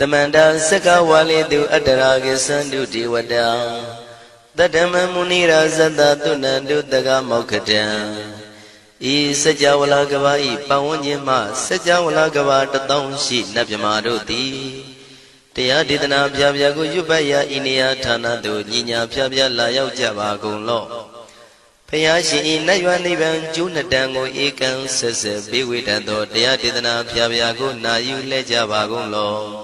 တမန္တာစကဝါလိတုအတ္တရာကိသန္တုဒေဝတာတတ္တမမုနိရာဇတတုဏန္တုတကမောက္ခတံဤစကြဝဠာကဘာဤပဝန်းကျင်မှစကြဝဠာကဘာတထောင်ရှိနတ်မြမာတို့သည်တရားဒေသနာပြပြကိုရွတ်ပတ်ရာဤနေရာဌာနသို့ညီညာပြပြလာရောက်ကြပါကုန်လော့ဖျားရှင်ဤနတ်ရွာနိဗ္ဗာန်ကျိုးနှစ်တန်ကိုဧကံဆက်ဆက်ပေးဝေတတ်သောတရားဒေသနာပြပြကိုနာယူလဲကြပါကုန်လော့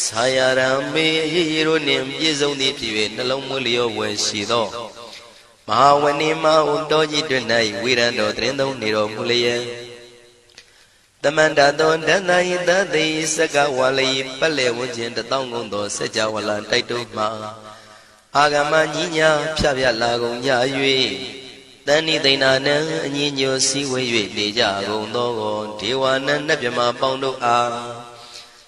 ဆာယရံမေရေရေတို့နှင့်ပြည့်စုံသည်ဖြစ်၍နှလုံးမွေးလျောဝယ်ရှိသောမဟာဝဏိမဟုတောကြီးတွင်၌ဝိရံတော်တရင်သုံးနေတော်မူလျက်တမန္တသောဒန္တဟိတသိစကဝါလိပက်လေဝခြင်းတတောင်းကုန်သောစัจ java လတိုက်တုမှအာဂမညီညာဖြဖြလာကုန်ကြ၍တဏိသိဏနံအညီညွတ်စည်းဝေး၍နေကြကုန်သောဒေဝနံနတ်မြမပေါင်းတို့အား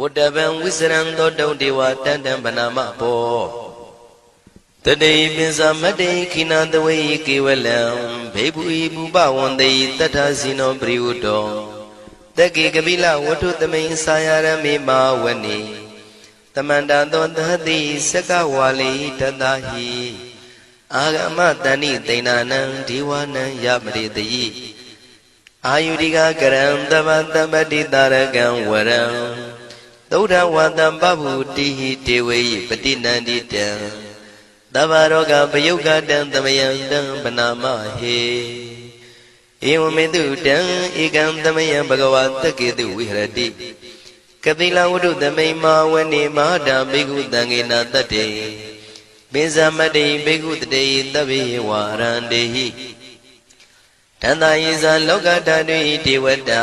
ဝတ္တဗံဝိစရံသောတုံဒေဝတန်တံဗနာမဘောတတေပိစမတ္တေခိနာတဝေကေဝလံဘေဘူဤဘူပဝန္တေတတ္ထဇိနောပရိဝတ္တောတကေကပိလဝတ္ထုသမိန်စာယရမေမာဝနေတမန္တသောသတိစကဝါလိတတဟိအာဂမတဏိတိဏနံဒီဝနံယပရိတိအာယုရိကကရံတပတပတိတာရကံဝရံ သုဒ္ဓဝတံပဗုတိဟိတေဝေယပတိနန္တိတံသဗ္ဗရောဂပယုတ်ကတံသမယံတံပနာမဟေဧဝမေတုတံဧကံသမယံဘဂဝါတကေတုဝိဟရတိကတိလဝတ္ထုသမိန်မာဝနေမဟာတာဘိက္ခုတံဃေနာတတ္တေပိဇမတ္တိဘိက္ခုတတေတဗ္ဗေဝါရန္တေဟိတန္တယေဇာလောကဓာတုဣဒေဝတာ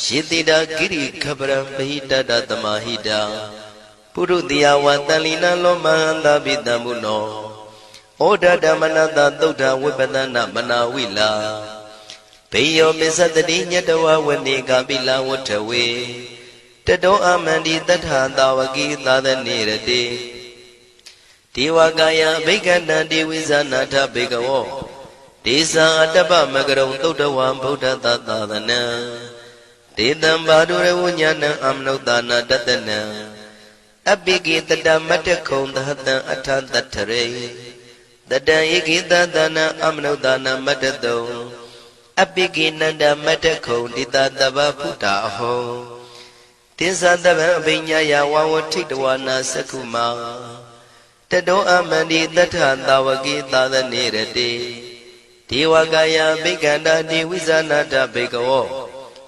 ယေတိတာကိရိခပရံပဟိတတတမဟိတာပုရုတိယဝတန်လီနလောမဟန္တာပိတံဘုနောဩဒဓမ္မနတသုဒ္ဓဝိပဒနာမနာဝိလာဘေယောမစ္စတတိညတဝဝနေကပိလဝထဝေတတောအမန္တိတထာတာဝကိသာသနေရတိဒေဝကာယဘိက္ခန္တံဒေဝိဇာနာထဘေကဝောဒေဇာအတ္တပမကရုံသုတ်တဝံဗုဒ္ဓသာသသနံ ဒေတံဘာဒုရဝဉာဏံအမနုဿာနာတတနံအပိကိတတမတ္တခုံသဟတံအထတထရေတတံဧကိတသနာအမနုဿာနာမတ္တတုံအပိကိနန္ဒမတ္တခုံတိတတဗ္ဗဖုတာအဟောတိသတဗံအပိညာယဝဝထိတဝနာသက္ခုမာတတောအမန္တိတထသာဝကိသာသနေရတိဒေဝကာယဘိက္ခန္တာတိဝိဇာနာတဘေကဝော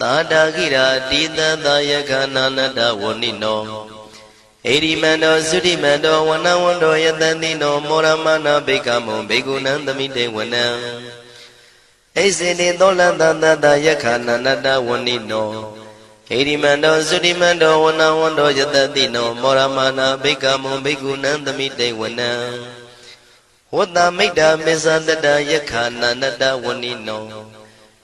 သာတာကိရာတိတသယကနာနတဝဏိနောဣရိမန္တောသုတိမန္တောဝနဝန္တောယတတိနောမောရမနာဘေကမောဘေကုဏံသမိတေဝနံဣစေတိသောလန္တတတယခာနန္တဝဏိနောဣရိမန္တောသုတိမန္တောဝနဝန္တောယတတိနောမောရမနာဘေကမောဘေကုဏံသမိတေဝနံဝတ္တမိတ်တာမေဇတတယခာနန္တဝဏိနော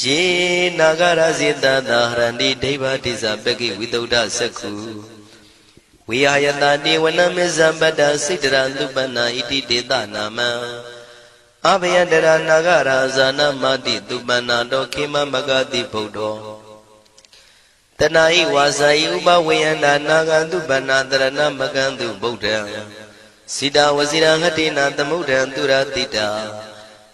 ယေနာဂရဇေတသာဟရန္တိဒိဗ္ဗတိဇပကိဝိတုဒ္ဓစက္ခုဝိဟာယတတိဝနမေဇံပတ္တစိတ္တရသုပနာဣတိတေတနာမံအဘယတရနာဂရာဇာနမတိသူပနာတောခေမမဂတိဗုဒ္ဓောတဏှာဤဝါစာဤဥပဝေယန္တာနာဂန္တုပဏ္ဏတရဏမကန္တုဗုဒ္ဓံစိတဝစီရဟတိနာသမုဒ္ဒံသူရတိတာ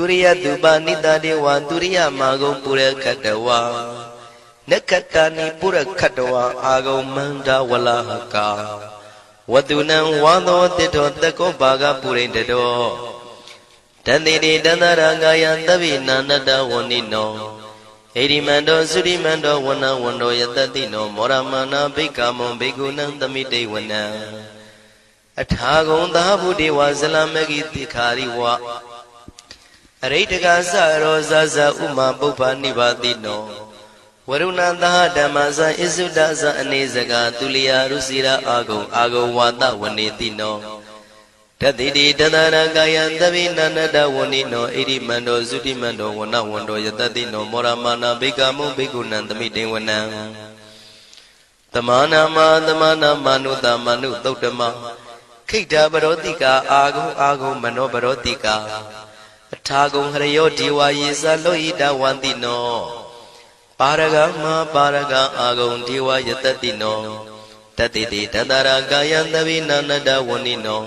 သူရိယသူပါနိတတေဝသူရိယမာဂုံပုရခတဝါနက္ခတနိပုရခတဝါအာဂုံမန္တဝလဟကာဝတုနံဝါသောတိတောတကောပါကပုရိတတောတန်တိတေတန္တရာကာယသဗ္ဗိနန္တဝဏိနောဣတိမန္တောသုရိမန္တောဝဏဝန္တောယတတိနောမောရမနာဘိက္ခမံဘိက္ခုနံသမိတေဝနံအထာဂုံသာဘုဒေဝဇလမဂိတိခာရိဝ အရိတကသရောဇဇဥမာပုပ္ပနိဗ္ဗာတိနောဝရုဏသဟဓမ္မဇဣစုဒဇအနေစကသူလျာရုစီရာအာဂုံအာဂုံဝါဒဝနေတိနောတတိတိတတရကာယံသဗိနန္တဝဏိနောဣရိမန္တောသုတိမန္တောဝနဝန္တောယတတိနောမောရမာနာဘိကမုဘိက္ခုနံသမိတေဝနံတမနာမတမနာမနုတမနုသုတ်တမခိတ္တပရောတိကာအာဂုံအာဂုံမနောပရောတိကာ အထာဂုံဟရယောဒီဝါယေဇလောဟိတဝန္တိနောပါရဂမပါရဂအာဂုံဒီဝါယတတိနောတတိတိတတရာကာယံသဗိနာနတဝဏိနောဣ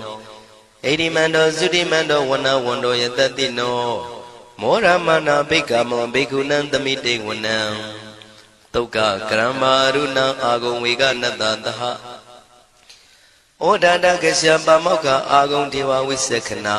ရိမန္တောသုတိမန္တောဝနဝန္တောယတတိနောမောရမနာဘိက္ခမောဘိက္ခုနံသမိတေဝနံတုတ်ကကရမရုဏအာဂုံဝေကနတသဟဩဒန္တကရှပမောက္ခအာဂုံဒေဝဝိသခနာ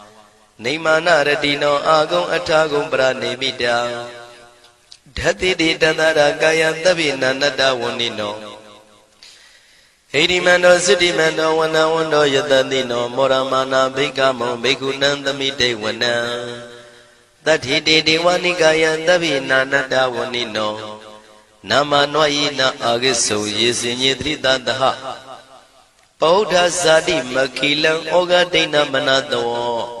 နေမာနရတိနောအာဂုံအထာဂုံပရနေမိတာဓတ္တိတိတတရာကာယသဗ္ဗိနန္တဝဏိနောဟိရိမန္တောသုတိမန္တောဝနဝန္တောယတတိနောမောရမာနာဘိကမောဘိက္ခုနံသမိတေဝနံတတိတေဒေဝနိကာယသဗ္ဗိနာနတဝဏိနောနာမနွာယိနာအာဂိစုံယေစင်ညေတိတတဟပောဓဇာတိမခိလံဩဃဒိဏမနတော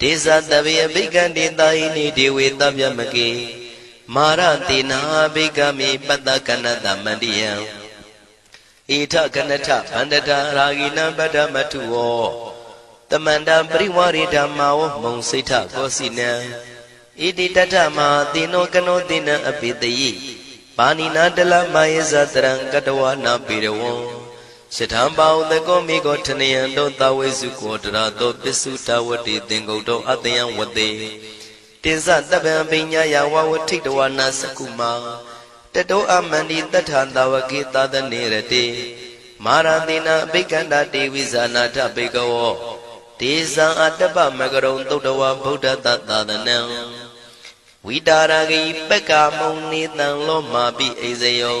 ဒေဇတဗေအဘိကံတေတာဟိနိဒေဝေတဗျမကေမာရတေနာဘိကမေပတ္တကနတမန္တိယံဣထကနထဗန္တတာရာဂိနံပတ္တမထုဝောတမန္တပရိဝရိဓမ္မာဝမုံစိဋ္ဌကောစီနံဣတိတထမဟာတိနောကနောတိနံအပိတယိပါဏိနာတလမယေဇတရံကတဝနာပေရဝံ ရှထံပါဥတကောမိကောထနယံတောသဝေစုကောတရာတောပစ္စုတဝတိသင်္ကုတ်တောအတယံဝတေတင်္စတပံပညာယဝဝထိတဝနာစကုမာတတောအမန္တိတထံတဝကေသာသနေရတေမာရတိနာအဘိကန္တာတေဝိဇာနာထဘေကဝောဒေဇံအတ္တပမကရုံသုတ်တဝဗုဒ္ဓတသာသနံဝိတာရဂိပက္ကမုံနေတံလောမာပိအိဇယော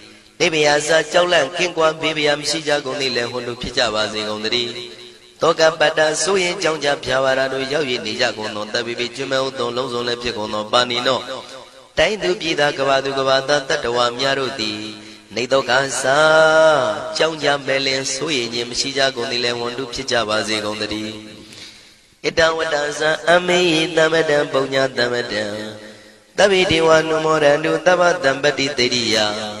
နေဗျာစာကြောက်လန့်ကင်းကွာဘေးဗျာမရှိကြကုန်သည်လည်းဟွန်တို့ဖြစ်ကြပါစေကုန်သတည်းတောကပတ္တဆိုရင်ကြောင့်ကြဖြာပါရာတို့ရောက်ရည်နေကြကုန်သောတပ်ပိပိကျွမ်းမဲ့ဥသောလုံးစုံလည်းဖြစ်ကုန်သောပါဏိနောတိုင်းသူပြည်သားကဘာသူကဘာသားတတ္တဝါများတို့သည်နေတော့ကစားကြောင့်ကြမဲ့လင်ဆိုရင်ခြင်းမရှိကြကုန်သည်လည်းဝန်တုဖြစ်ကြပါစေကုန်သတည်းဣတံဝတ္တဇံအမေဟိသမတံပုံညာသမတံတဗ္ဗေဒေဝနုမောရန္တုသဗ္ဗတံပတိတေရိယ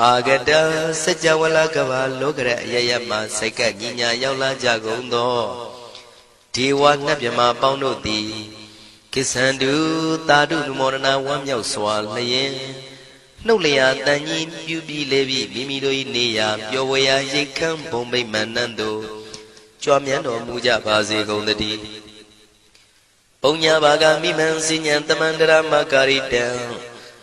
အာဂတစัจ java လကဘာလောကရအယယမစိတ်ကညီညာရောက်လာကြကုန်သောဒေဝနတ်မြမပေါင်းတို့သည်ကိသန္တုတာတုနုမောဒနာဝမ်းမြောက်စွာလျင်နှုတ်လျာတန်ကြီးပြူပြီးလေပြီးမိမိတို့၏နေရာပျော်ဝေရာရိတ်ခမ်းဘုံမိတ်မန္တန်တို့ကြွားမြန်းတော်မူကြပါစေကုန်တည်းပုံညာဘာဂမိမံစဉ္ဉံတမန္တရမကာရိတံ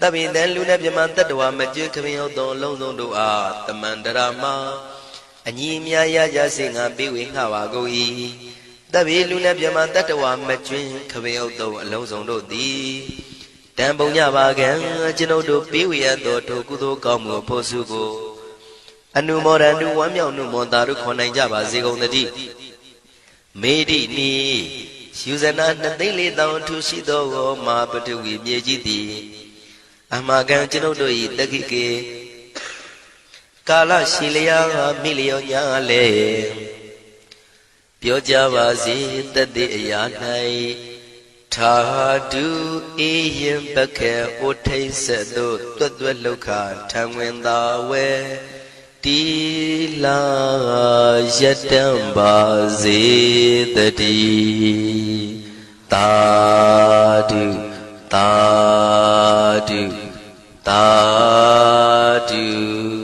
တပိတံလူနဲ့မြမတတ္တဝါမကျွခမင်းရောက်သောလုံးစုံတို့အားတမန္တရာမအညီအမြရကြစေငါပေးဝေငှပါကုန်၏တပိလူနဲ့မြမတတ္တဝါမကျွင်းခမင်းရောက်သောအလုံးစုံတို့သည်တံပုံညပါကံကျွန်ုပ်တို့ပေးဝေရသောထိုကုသိုလ်ကောင်းမှုဖို့စုကိုအနုမောဒန္တုဝမ်းမြောက်နှုမောတာတို့ခွန်နိုင်ကြပါစေကုန်သတည်းမေတိနီယူဇနာနှစ်သိန်းလေးတောင်ထူရှိသောမာပတုဝီမြေကြီးသည် အမကံကျွန်ုပ်တို့၏တက္ခိကေကာလရှိလျာမိလျောညာလေပြောကြပါစေတသက်အရာ၌ထာတုအေယံပကေဩထိတ်ဆက်တို့တွတ်တွတ်လောက်ခထံဝင်သာဝဲတီလာယတံပါစေတတိတာ တာတုတာတု